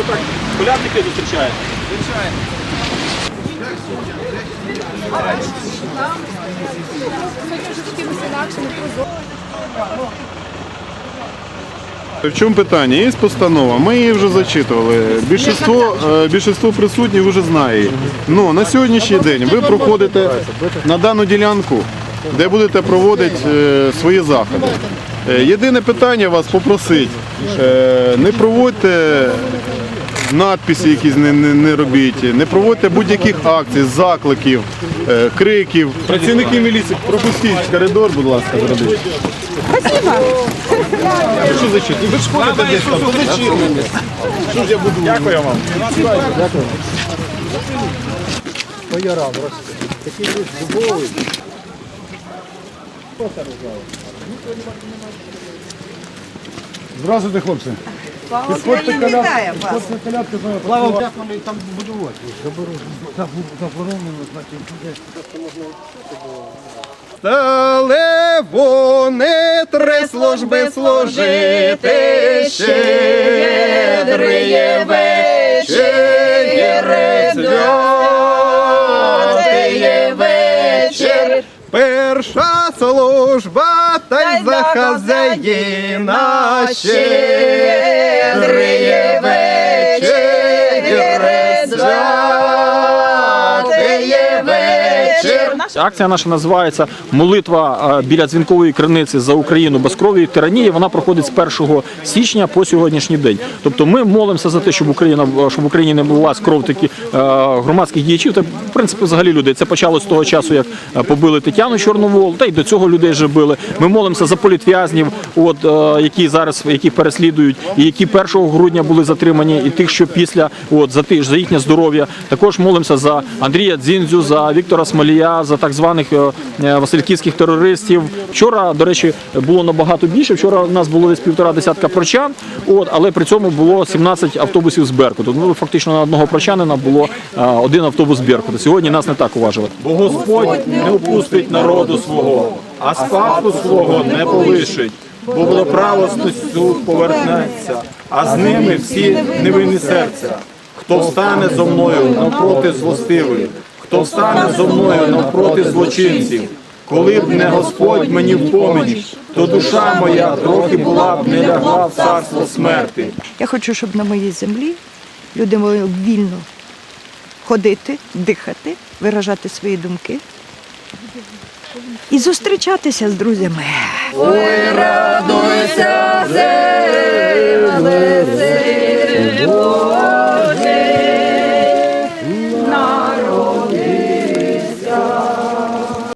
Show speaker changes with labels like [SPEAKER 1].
[SPEAKER 1] ви так колядники зустрічаєте?
[SPEAKER 2] Звичайно.
[SPEAKER 3] В чому питання? Є постанова, ми її вже зачитували. Більшіство, е, присутніх вже знає. Ну, на сьогоднішній день ви проходите на дану ділянку, де будете проводити е, свої заходи. Е, Єдине питання вас попросить, е, не проводьте надписи якісь не, не, не робіть, не проводьте будь-яких акцій, закликів, е, криків. Працівники міліції, пропустіть коридор, будь ласка, зробіть. Що зачитати? Ви ж ходите десь там, зачитайте. Що ж я буду? Дякую вам. Здравствуйте, хлопці. Підходьте колядки, підходьте колядки, Слава
[SPEAKER 4] там будувати. Заборонено, значить, буде.
[SPEAKER 3] Стали вони три служби служити, щедрий вечір, святий вечір. Перша служба та й за хазяїна, щедрий
[SPEAKER 1] Акція наша називається Молитва е, біля дзвінкової криниці за Україну без крові і тиранії. Вона проходить з 1 січня по сьогоднішній день. Тобто ми молимося за те, щоб Україна щоб в Україні не була кров такі е, громадських діячів. Та в принципі взагалі людей. Це почалося з того часу, як е, побили Тетяну Чорновол, та й до цього людей вже били. Ми молимося за політв'язнів, от які зараз яких переслідують, і які 1 грудня були затримані, і тих, що після от за тих за їхнє здоров'я. Також молимося за Андрія Дзіндзю, за Віктора Смолія, за так званих е, е, васильківських терористів. Вчора, до речі, було набагато більше. Вчора у нас було десь півтора десятка прочан, от але при цьому було 17 автобусів з Беркуту. Ну фактично на одного прочанина було е, один автобус з Беркуту. Сьогодні нас не так уважили. Бо Господь не опустить народу свого, а спадку свого не повишить. Бо до правості повернеться, а з ними всі невинні серця. Хто встане зо мною навпроти злостивих, хто встане зо мною навпроти злочинців, коли б не Господь мені в поміч, то душа моя трохи була б не лягла в царство смерти.
[SPEAKER 5] Я хочу, щоб на моїй землі люди могли вільно ходити, дихати, виражати свої думки і зустрічатися з друзями.
[SPEAKER 6] Радуйся,